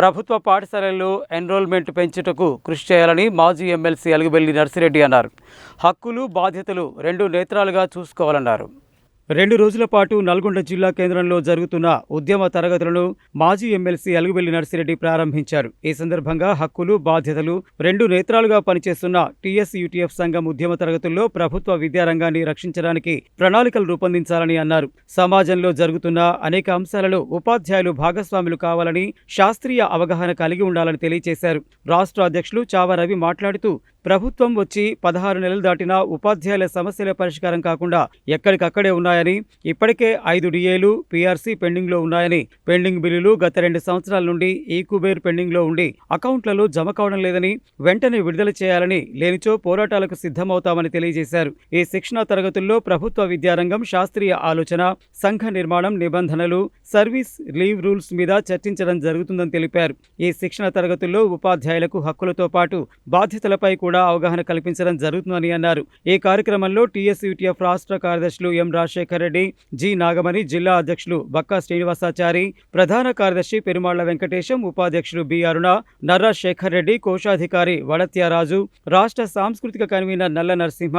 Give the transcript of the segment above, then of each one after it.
ప్రభుత్వ పాఠశాలల్లో ఎన్రోల్మెంట్ పెంచుటకు కృషి చేయాలని మాజీ ఎమ్మెల్సీ అలుగుబెల్లి నర్సిరెడ్డి అన్నారు. హక్కులు బాధ్యతలు రెండు నేత్రాలుగా చూసుకోవాలన్నారు. రెండు రోజుల పాటు నల్గొండ జిల్లా కేంద్రంలో జరుగుతున్న ఉద్యమ తరగతులను మాజీ ఎమ్మెల్సీ అలుగుబెల్లి నర్సిరెడ్డి ప్రారంభించారు. ఈ సందర్భంగా హక్కులు బాధ్యతలు రెండు నేత్రాలుగా పనిచేస్తున్న టీఎస్ యూటీఎఫ్ సంఘం ఉద్యమ తరగతుల్లో ప్రభుత్వ విద్యారంగాన్ని రక్షించడానికి ప్రణాళికలు రూపొందించాలని అన్నారు. సమాజంలో జరుగుతున్న అనేక అంశాలలో ఉపాధ్యాయులు భాగస్వాములు కావాలని శాస్త్రీయ అవగాహన కలిగి ఉండాలని తెలియజేశారు. రాష్ట్ర అధ్యక్షులు చావా రవి మాట్లాడుతూ ప్రభుత్వం వచ్చి పదహారు నెలలు దాటినా ఉపాధ్యాయుల సమస్యల పరిష్కారం కాకుండా ఎక్కడికక్కడే ఉన్నాయని ఇప్పటికే ఐదు డిఏలు పీఆర్సీ పెండింగ్లో ఉన్నాయని పెండింగ్ బిల్లులు గత రెండు సంవత్సరాల నుండి ఈ కుబేర్ పెండింగ్లో ఉండి అకౌంట్లలో జమ కావడం లేదని వెంటనే విడుదల చేయాలని లేనిచో పోరాటాలకు సిద్ధమవుతామని తెలియజేశారు. ఈ శిక్షణా తరగతుల్లో ప్రభుత్వ విద్యారంగం శాస్త్రీయ ఆలోచన సంఘ నిర్మాణం నిబంధనలు సర్వీస్ లీవ్ రూల్స్ మీద చర్చించడం జరుగుతుందని తెలిపారు. ఈ శిక్షణ తరగతుల్లో ఉపాధ్యాయులకు హక్కులతో పాటు బాధ్యతలపై కూడా కూడా అవగాహన కల్పించడం జరుగుతుందని అన్నారు. ఈ కార్యక్రమంలో టీఎస్యూటీఎఫ్ రాష్ట్ర కార్యదర్శులు ఎం రాజశేఖర్ రెడ్డి జి నాగమణి జిల్లా అధ్యక్షులు బక్కా శ్రీనివాసాచారి ప్రధాన కార్యదర్శి పెరుమాళ్ళ వెంకటేశం ఉపాధ్యక్షులు బి అరుణ నర్రా శేఖర్ రెడ్డి కోశాధికారి వడత్యారాజు రాష్ట్ర సాంస్కృతిక కన్వీనర్ నల్ల నరసింహ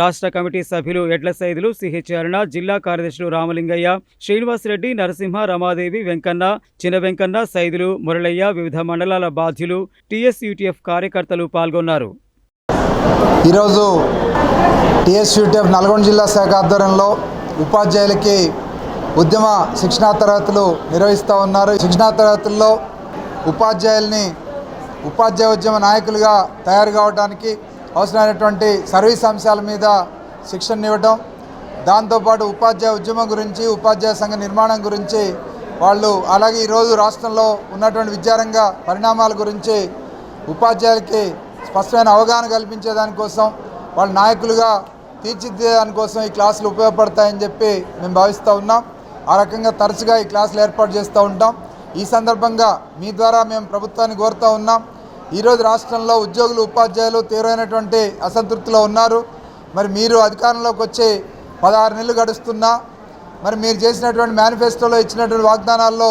రాష్ట్ర కమిటీ సభ్యులు ఎడ్ల సైదులు సిహెచ్ అరుణ జిల్లా కార్యదర్శులు రామలింగయ్య శ్రీనివాసరెడ్డి నరసింహ రమాదేవి వెంకన్న చిన వెంకన్న సైదులు మురళయ్య వివిధ మండలాల బాధ్యులు టీఎస్యూటీఎఫ్ కార్యకర్తలు పాల్గొన్నారు. ఈరోజు టీఎస్యూటీఎఫ్ నల్గొండ జిల్లా శాఖ ఆధ్వర్యంలో ఉపాధ్యాయులకి ఉద్యమ శిక్షణా తరగతులు నిర్వహిస్తూ ఉన్నారు. శిక్షణా తరగతుల్లో ఉపాధ్యాయుల్ని ఉపాధ్యాయ ఉద్యమ నాయకులుగా తయారు కావడానికి అవసరమైనటువంటి సర్వీస్ అంశాల మీద శిక్షణ ఇవ్వటం దాంతోపాటు ఉపాధ్యాయ ఉద్యమం గురించి ఉపాధ్యాయ సంఘ నిర్మాణం గురించి వాళ్ళు అలాగే ఈరోజు రాష్ట్రంలో ఉన్నటువంటి విద్యారంగ పరిణామాల గురించి ఉపాధ్యాయులకి స్పష్టమైన అవగాహన కల్పించేదానికోసం వాళ్ళ నాయకులుగా తీర్చిదిద్దేదానికోసం ఈ క్లాసులు ఉపయోగపడతాయని చెప్పి మేము భావిస్తూ ఉన్నాం. ఆ రకంగా తరచుగా ఈ క్లాసులు ఏర్పాటు చేస్తూ ఉంటాం. ఈ సందర్భంగా మీ ద్వారా మేము ప్రభుత్వాన్ని కోరుతూ ఉన్నాం. ఈరోజు రాష్ట్రంలో ఉద్యోగులు ఉపాధ్యాయులు తీవ్రమైనటువంటి అసంతృప్తిలో ఉన్నారు. మరి మీరు అధికారంలోకి వచ్చి పదహారు నెలలు గడుస్తున్నా మరి మీరు చేసినటువంటి మేనిఫెస్టోలో ఇచ్చినటువంటి వాగ్దానాల్లో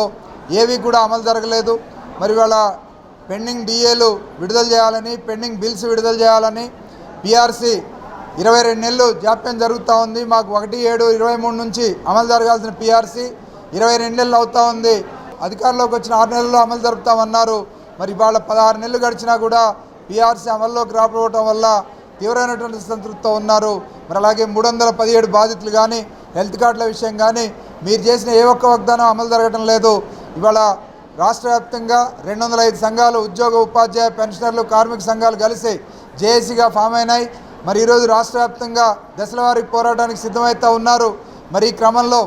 ఏవి కూడా అమలు జరగలేదు. మరి వాళ్ళ పెండింగ్ డిఏలు విడుదల చేయాలని పెండింగ్ బిల్స్ విడుదల చేయాలని పిఆర్సీ ఇరవై రెండు నెలలు జాప్యం జరుగుతూ ఉంది. మాకు ఒకటి ఏడు ఇరవై మూడు నుంచి అమలు జరగాల్సిన పిఆర్సీ ఇరవై రెండు నెలలు అవుతూ ఉంది. అధికారంలోకి వచ్చిన ఆరు నెలల్లో అమలు జరుపుతామన్నారు. మరి ఇవాళ పదహారు నెలలు గడిచినా కూడా పిఆర్సీ అమల్లోకి రాకపోవడం వల్ల తీవ్రమైనటువంటి సంతృప్తితో ఉన్నారు. మరి అలాగే మూడు వందల పదిహేడు బాధితులు కానీ హెల్త్ కార్డుల విషయం కానీ మీరు చేసిన ఏ ఒక్క వాగ్దానం అమలు జరగడం లేదు. ఇవాళ రాష్ట్ర వ్యాప్తంగా రెండు వందల ఐదు సంఘాలు ఉద్యోగ ఉపాధ్యాయ పెన్షనర్లు కార్మిక సంఘాలు కలిసి జేఏసీగా ఫామ్ అయినాయి. మరి ఈరోజు రాష్ట్ర వ్యాప్తంగా దశలవారీ పోరాటానికి సిద్ధమవుతూ ఉన్నారు. మరి ఈ క్రమంలో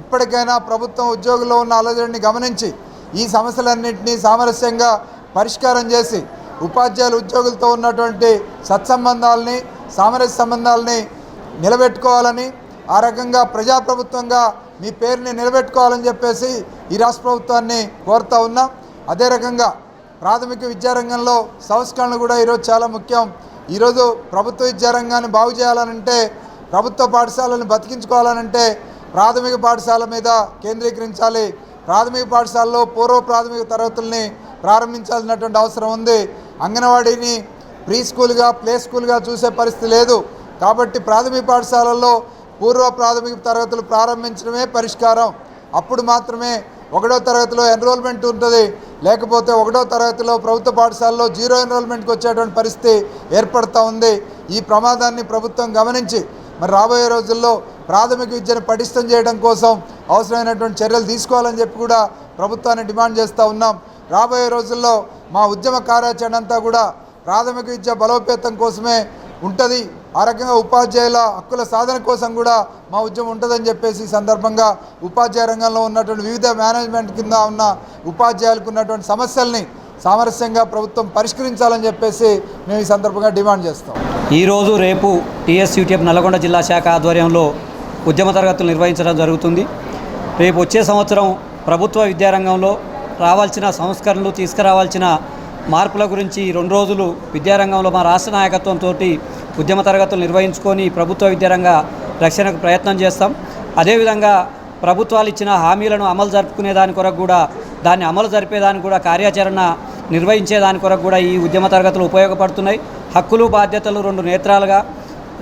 ఇప్పటికైనా ప్రభుత్వం ఉద్యోగుల్లో ఉన్న అలజడిని గమనించి ఈ సమస్యలన్నింటినీ సామరస్యంగా పరిష్కారం చేసి ఉపాధ్యాయులు ఉద్యోగులతో ఉన్నటువంటి సత్సంబంధాలని సామరస్య సంబంధాలని నిలబెట్టుకోవాలని ఆ రకంగా ప్రజాప్రభుత్వంగా మీ పేరుని నిలబెట్టుకోవాలని చెప్పేసి ఈ రాష్ట్ర ప్రభుత్వాన్ని కోరుతా ఉన్నాం. అదే రకంగా ప్రాథమిక విద్యారంగంలో సంస్కరణలు కూడా ఈరోజు చాలా ముఖ్యం. ఈరోజు ప్రభుత్వ విద్యారంగాన్ని బాగు చేయాలనంటే ప్రభుత్వ పాఠశాలను బతికించుకోవాలనంటే ప్రాథమిక పాఠశాల మీద కేంద్రీకరించాలి. ప్రాథమిక పాఠశాలలో పూర్వ ప్రాథమిక తరగతుల్ని ప్రారంభించాల్సినటువంటి అవసరం ఉంది. అంగన్వాడీని ప్రీ స్కూల్గా ప్లే స్కూల్గా చూసే పరిస్థితి లేదు. కాబట్టి ప్రాథమిక పాఠశాలల్లో పూర్వ ప్రాథమిక తరగతులు ప్రారంభించడమే పరిష్కారం. అప్పుడు మాత్రమే ఒకటో తరగతిలో ఎన్రోల్మెంట్ ఉంటుంది. లేకపోతే ఒకటో తరగతిలో ప్రభుత్వ పాఠశాలలో జీరో ఎన్రోల్మెంట్కి వచ్చేటువంటి పరిస్థితి ఏర్పడుతూ ఉంది. ఈ ప్రమాదాన్ని ప్రభుత్వం గమనించి మరి రాబోయే రోజుల్లో ప్రాథమిక విద్యను పటిష్టం చేయడం కోసం అవసరమైనటువంటి చర్యలు తీసుకోవాలని చెప్పి కూడా ప్రభుత్వాన్ని డిమాండ్ చేస్తూ ఉన్నాం. రాబోయే రోజుల్లో మా ఉద్యమ కార్యాచరణ అంతా కూడా ప్రాథమిక విద్య బలోపేతం కోసమే ఉంటుంది. ఆ రకంగా ఉపాధ్యాయుల హక్కుల సాధన కోసం కూడా మా ఉద్యమం ఉంటుందని చెప్పేసి సందర్భంగా ఉపాధ్యాయ రంగంలో ఉన్నటువంటి వివిధ మేనేజ్మెంట్ కింద ఉన్న ఉపాధ్యాయులకు ఉన్నటువంటి సమస్యల్ని సామరస్యంగా ప్రభుత్వం పరిష్కరించాలని చెప్పేసి మేము ఈ సందర్భంగా డిమాండ్ చేస్తాం. ఈరోజు రేపు టీఎస్ యూటీఎఫ్ నల్గొండ జిల్లా శాఖ ఆధ్వర్యంలో ఉద్యమ తరగతులు నిర్వహించడం జరుగుతుంది. రేపు వచ్చే సంవత్సరం ప్రభుత్వ విద్యారంగంలో రావాల్సిన సంస్కరణలు తీసుకురావాల్సిన మార్పుల గురించి రెండు రోజులు విద్యారంగంలో మా రాష్ట్ర నాయకత్వంతో ఉద్యమ తరగతులు నిర్వహించుకొని ప్రభుత్వ విద్యారంగ రక్షణకు ప్రయత్నం చేస్తాం. అదేవిధంగా ప్రభుత్వాలు ఇచ్చిన హామీలను అమలు జరుపుకునే దాని కొరకు కూడా దాన్ని అమలు జరిపేదానికి కూడా కార్యాచరణ నిర్వహించే దాని కొరకు కూడా ఈ ఉద్యమ తరగతులు ఉపయోగపడుతున్నాయి. హక్కులు బాధ్యతలు రెండు నేత్రాలుగా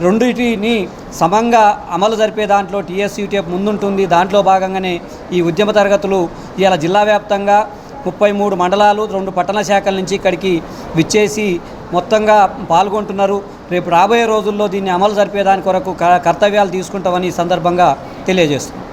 రెండింటిని సమంగా అమలు జరిపే దాంట్లో టీఎస్యూటీఎఫ్ ముందుంటుంది. దాంట్లో భాగంగానే ఈ ఉద్యమ తరగతులు ఇలా జిల్లా వ్యాప్తంగా ముప్పై మూడు మండలాలు రెండు పట్టణ శాఖల నుంచి ఇక్కడికి విచ్చేసి మొత్తంగా పాల్గొంటున్నారు. రేపు రాబోయే రోజుల్లో దీన్ని అమలు జరిపేదాని కొరకు క- కర్తవ్యాలు తీసుకుంటామని ఈ సందర్భంగా తెలియజేస్తుంది